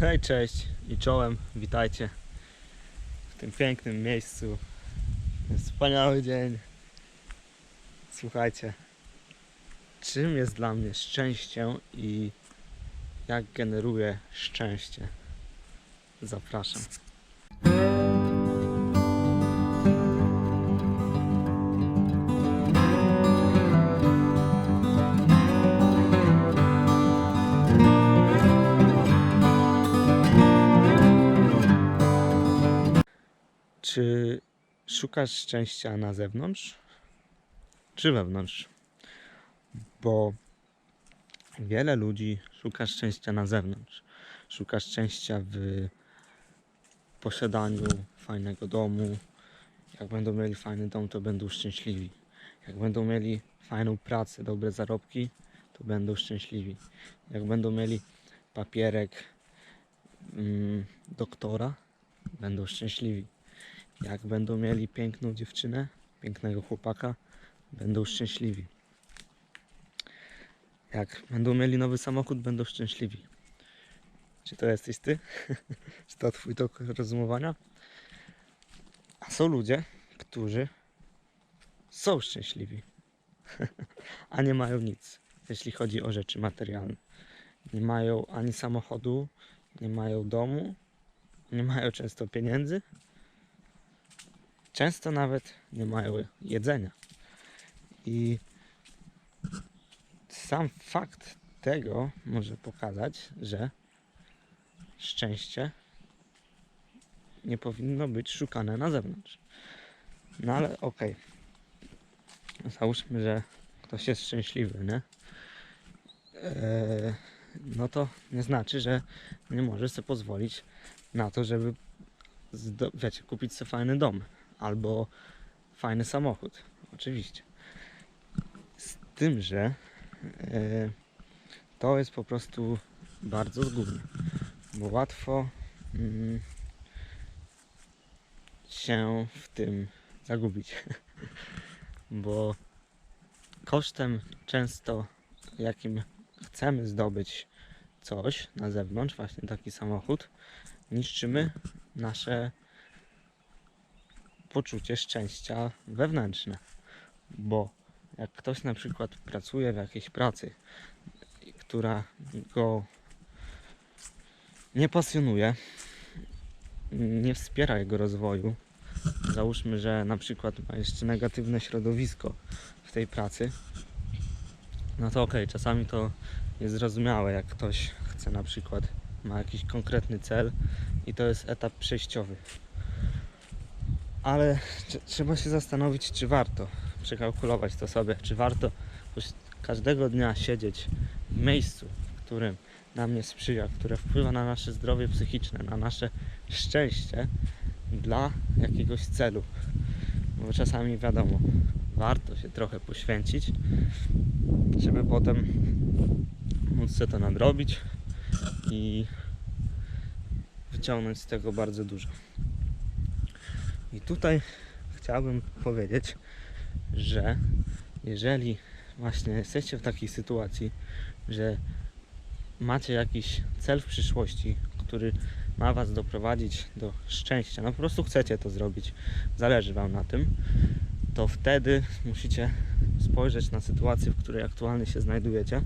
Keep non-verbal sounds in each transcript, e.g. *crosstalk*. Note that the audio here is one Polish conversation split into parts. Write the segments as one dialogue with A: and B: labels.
A: Hej, cześć i czołem, witajcie w tym pięknym miejscu. Wspaniały dzień. Słuchajcie, czym jest dla mnie szczęście i jak generuje szczęście? Zapraszam. Czy szukasz szczęścia na zewnątrz, czy wewnątrz? Bo wiele ludzi szuka szczęścia na zewnątrz. Szuka szczęścia w posiadaniu fajnego domu. Jak będą mieli fajny dom, to będą szczęśliwi. Jak będą mieli fajną pracę, dobre zarobki, to będą szczęśliwi. Jak będą mieli papierek mm, doktora, będą szczęśliwi. Jak będą mieli piękną dziewczynę, pięknego chłopaka, będą szczęśliwi. Jak będą mieli nowy samochód, będą szczęśliwi. Czy to jesteś ty? *laughs* Czy to twój tok rozumowania? A są ludzie, którzy są szczęśliwi, *laughs* a nie mają nic, jeśli chodzi o rzeczy materialne. Nie mają ani samochodu, nie mają domu, nie mają często pieniędzy, często nawet nie mają jedzenia. I sam fakt tego może pokazać, że szczęście nie powinno być szukane na zewnątrz. No ale okej. Załóżmy, że ktoś jest szczęśliwy, nie? Eee, no to nie znaczy, że nie może sobie pozwolić na to, żeby wiecie, kupić sobie fajny dom albo fajny samochód. Oczywiście. Z tym, że e, to jest po prostu bardzo zgubne, bo łatwo mm, się w tym zagubić, *laughs* bo kosztem często jakim chcemy zdobyć coś na zewnątrz, właśnie taki samochód, niszczymy nasze poczucie szczęścia wewnętrzne. Bo jak ktoś na przykład pracuje w jakiejś pracy, która go nie pasjonuje, nie wspiera jego rozwoju, załóżmy, że na przykład ma jeszcze negatywne środowisko w tej pracy, no to okej, czasami to jest zrozumiałe, jak ktoś chce na przykład, ma jakiś konkretny cel i to jest etap przejściowy ale tr- trzeba się zastanowić, czy warto przekalkulować to sobie, czy warto każdego dnia siedzieć w miejscu, w którym nam nie sprzyja, które wpływa na nasze zdrowie psychiczne, na nasze szczęście dla jakiegoś celu. Bo czasami wiadomo, warto się trochę poświęcić, żeby potem móc sobie to nadrobić i wyciągnąć z tego bardzo dużo. I tutaj chciałbym powiedzieć, że jeżeli właśnie jesteście w takiej sytuacji, że macie jakiś cel w przyszłości, który ma Was doprowadzić do szczęścia, no po prostu chcecie to zrobić, zależy Wam na tym, to wtedy musicie spojrzeć na sytuację, w której aktualnie się znajdujecie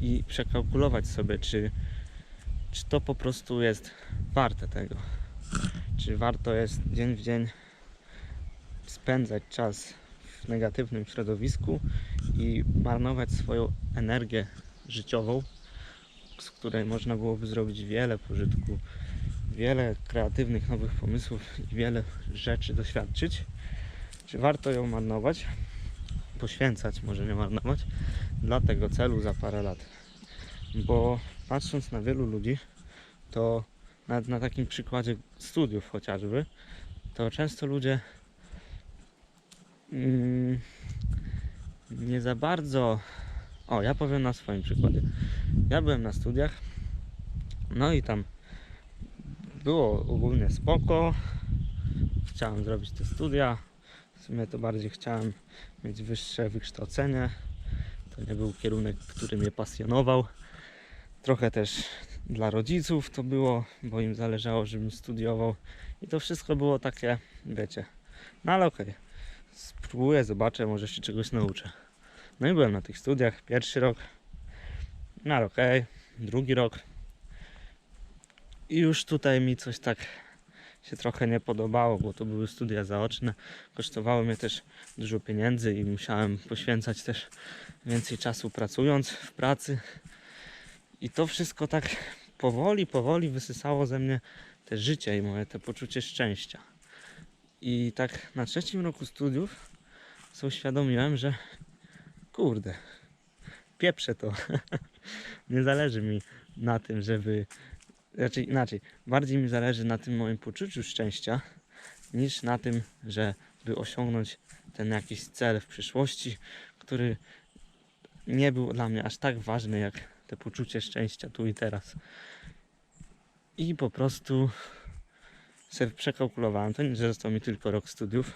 A: i przekalkulować sobie, czy, czy to po prostu jest warte tego czy warto jest dzień w dzień spędzać czas w negatywnym środowisku i marnować swoją energię życiową, z której można byłoby zrobić wiele pożytku, wiele kreatywnych nowych pomysłów i wiele rzeczy doświadczyć. Czy warto ją marnować, poświęcać, może nie marnować, dla tego celu za parę lat? Bo patrząc na wielu ludzi, to nawet na takim przykładzie studiów chociażby, to często ludzie mm, nie za bardzo. O, ja powiem na swoim przykładzie. Ja byłem na studiach, no i tam było ogólnie spoko. Chciałem zrobić te studia. W sumie to bardziej chciałem mieć wyższe wykształcenie. To nie był kierunek, który mnie pasjonował. Trochę też dla rodziców to było, bo im zależało, żebym studiował. I to wszystko było takie, wiecie, no ale okej, spróbuję, zobaczę, może się czegoś nauczę. No i byłem na tych studiach, pierwszy rok, no ale okej, drugi rok. I już tutaj mi coś tak się trochę nie podobało, bo to były studia zaoczne. Kosztowały mnie też dużo pieniędzy i musiałem poświęcać też więcej czasu pracując w pracy. I to wszystko tak powoli, powoli wysysało ze mnie te życie i moje te poczucie szczęścia. I tak na trzecim roku studiów sobie uświadomiłem, że kurde, pieprzę to. *laughs* Nie zależy mi na tym, żeby. Raczej inaczej, bardziej mi zależy na tym moim poczuciu szczęścia, niż na tym, żeby osiągnąć ten jakiś cel w przyszłości, który nie był dla mnie aż tak ważny jak te poczucie szczęścia tu i teraz. I po prostu sobie przekalkulowałem to, nie, że został mi tylko rok studiów,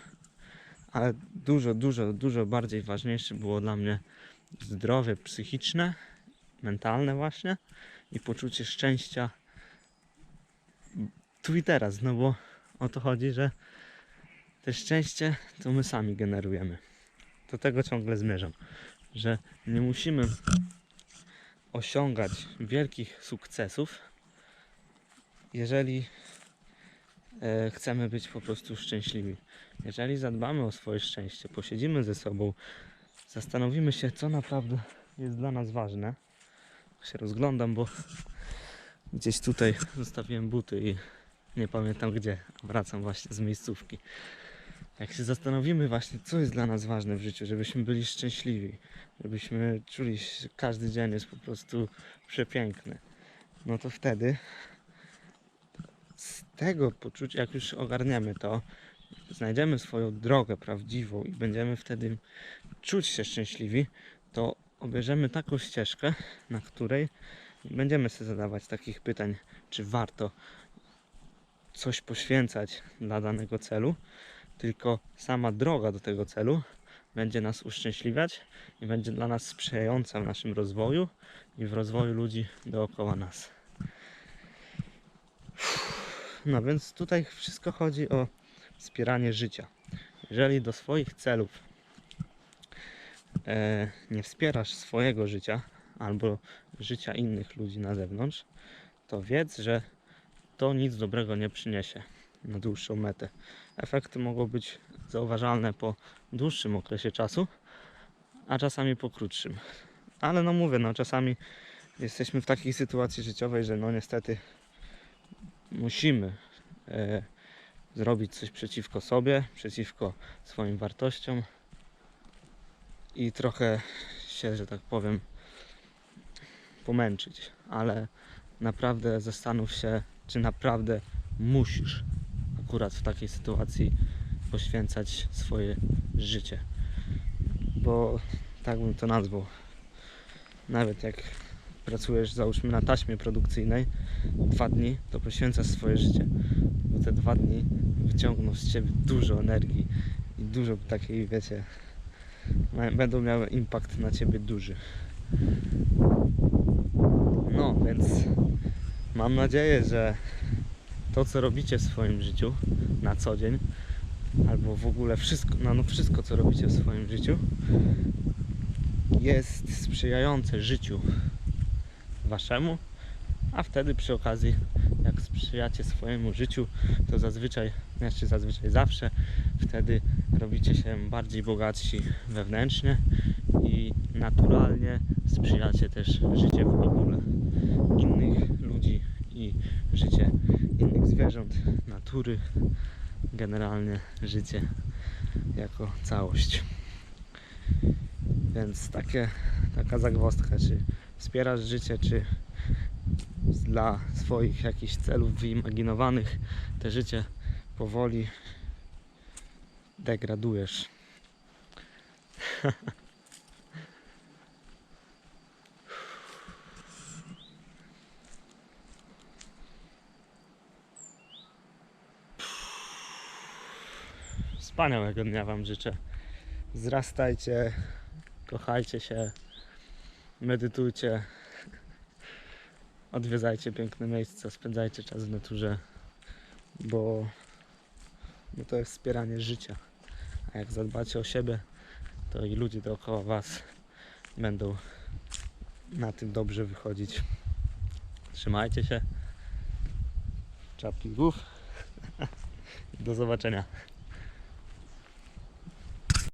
A: ale dużo, dużo, dużo bardziej ważniejsze było dla mnie zdrowie psychiczne, mentalne właśnie i poczucie szczęścia tu i teraz, no bo o to chodzi, że te szczęście to my sami generujemy. Do tego ciągle zmierzam, że nie musimy osiągać wielkich sukcesów, jeżeli e, chcemy być po prostu szczęśliwi. Jeżeli zadbamy o swoje szczęście, posiedzimy ze sobą, zastanowimy się, co naprawdę jest dla nas ważne. Się rozglądam, bo gdzieś tutaj zostawiłem buty i nie pamiętam gdzie. Wracam właśnie z miejscówki. Jak się zastanowimy właśnie, co jest dla nas ważne w życiu, żebyśmy byli szczęśliwi, żebyśmy czuli, że każdy dzień jest po prostu przepiękny, no to wtedy z tego poczucia, jak już ogarniemy to, znajdziemy swoją drogę prawdziwą i będziemy wtedy czuć się szczęśliwi, to obierzemy taką ścieżkę, na której będziemy sobie zadawać takich pytań, czy warto coś poświęcać dla danego celu, tylko sama droga do tego celu będzie nas uszczęśliwiać i będzie dla nas sprzyjająca w naszym rozwoju i w rozwoju ludzi dookoła nas. No więc tutaj wszystko chodzi o wspieranie życia. Jeżeli do swoich celów e, nie wspierasz swojego życia albo życia innych ludzi na zewnątrz, to wiedz, że to nic dobrego nie przyniesie na dłuższą metę. Efekty mogą być zauważalne po dłuższym okresie czasu, a czasami po krótszym. Ale no mówię, no czasami jesteśmy w takiej sytuacji życiowej, że no niestety musimy e, zrobić coś przeciwko sobie, przeciwko swoim wartościom i trochę się, że tak powiem, pomęczyć, ale naprawdę zastanów się, czy naprawdę musisz akurat w takiej sytuacji poświęcać swoje życie. Bo tak bym to nazwał. Nawet jak pracujesz załóżmy na taśmie produkcyjnej dwa dni, to poświęcasz swoje życie. Bo te dwa dni wyciągną z ciebie dużo energii i dużo takiej, wiecie, będą miały impact na ciebie duży. No, więc mam nadzieję, że to, co robicie w swoim życiu na co dzień, albo w ogóle wszystko, no, no wszystko, co robicie w swoim życiu, jest sprzyjające życiu waszemu, a wtedy przy okazji, jak sprzyjacie swojemu życiu, to zazwyczaj, znaczy zazwyczaj zawsze, wtedy robicie się bardziej bogatsi wewnętrznie i naturalnie sprzyjacie też życie w ogóle innych ludzi życie innych zwierząt, natury, generalnie życie jako całość. Więc takie, taka zagwozdka, czy wspierasz życie, czy dla swoich jakichś celów wyimaginowanych te życie powoli degradujesz. *laughs* Wspaniałego dnia Wam życzę. Wzrastajcie, kochajcie się, medytujcie, odwiedzajcie piękne miejsca, spędzajcie czas w naturze, bo, bo to jest wspieranie życia. A jak zadbacie o siebie, to i ludzie dookoła Was będą na tym dobrze wychodzić. Trzymajcie się. Czapki głów. *laughs* Do zobaczenia.